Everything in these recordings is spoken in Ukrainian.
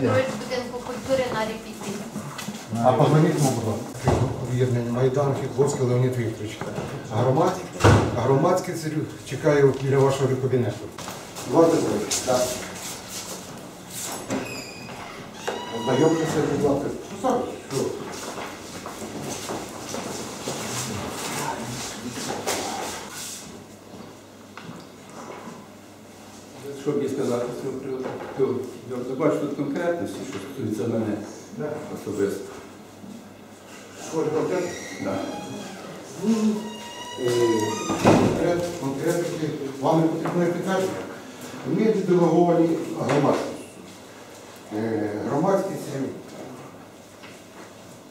будинку культури на репіті. А позвоніть йому, будь ласка. Об'єднання Майдан, Фігурський Леонід Вікторович. Громад, громадський царю чекає біля вашого кабінету. Варто зробити. так. Ознайомтеся, будь ласка. Що? Що мені сказати з цього приводу? То, Я бачу тут конкретності, що стосується мене особисто. Ж конкретно? Да. Е, вам не потрібно підтвердження. Ми делеговані громадськістю. Е, Громадськість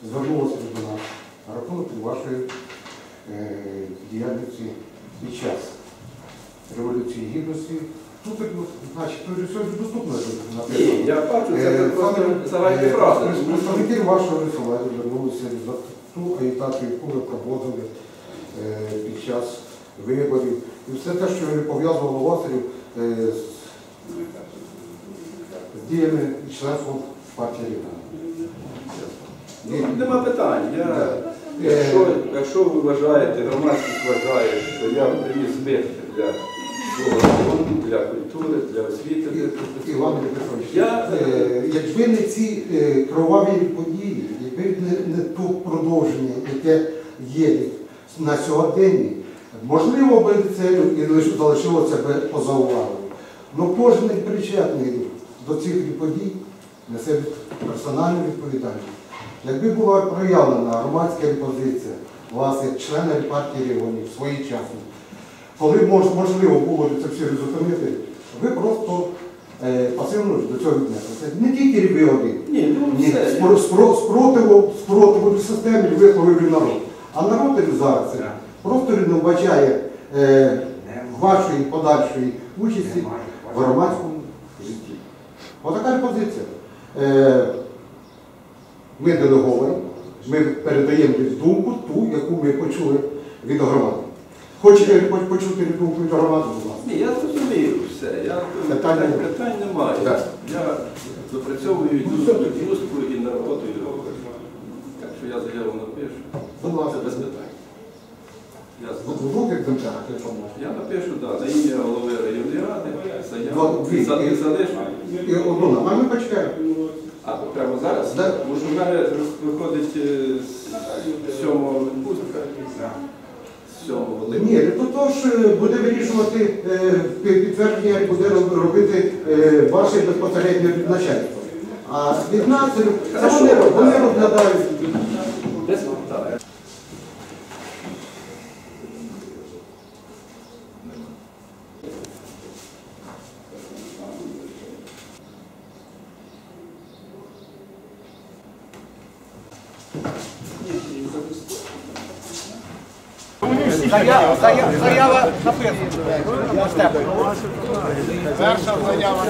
звернулася до нас на рахунок вашої е, діяльності під час Революції Гідності. Ну, значить, тут сьогодні доступно написано. Ні, я бачу, це Е, просто саме, загальні е, фрази. Представники вашого висувати звернулися за ту агітацію, яку ви проводили е, під час виборів. І все те, що пов'язувало вас е, з, з діями і членством партії. Ну, Нема питань. Я, якщо, якщо ви вважаєте, громадськість вважає, що я приніс збитки для свого району, для культури, для освіти, Іван Петрович, Я- е, якби не ці е, кроваві події, якби не, не то продовження, яке є на сьогоденні, можливо би це і залишилося би поза увагою. Але кожен причетний до цих подій несе персональну відповідальність. Якби була проявлена громадська позиція вас як члена партії регіонів своєчасно, коли мож- можливо було це все зупинити, ви просто е, пасивно до цього віднеслися. Не тільки ви один. Ні, ну Ні, все. спро- спро- спротиву, спротиву системі висловив народ. А народ і зараз це просто не вбачає е, вашої подальшої участі в громадському житті. Отака позиція. Е, ми делеговані, ми передаємо думку ту, яку ми почули від громади. Хочете хоч почути думку від громади, будь ласка? Ні, я зрозумів все. Я, Питань питань, немає. питань немає. Так. Я допрацьовую Ну, юсту, все. юсту і наработаю. Так що я заяву напишу. Будь ласка. Це без питань. Я, В двох екземплярах, якщо можна. я напишу, да, на ім'я голови районної ради, заяву. І за- і залишу. І одну, а ми почекаємо. А, прямо зараз? Да. Що в мене виходить е, з Ні, то, тож буде вирішувати е, пі- підтвердження, буде робити е, ваше безпосереднє начальство. А від нас е, це вони, вони розглядають. Без питань. Заява, заява, заява написана. Перша заява.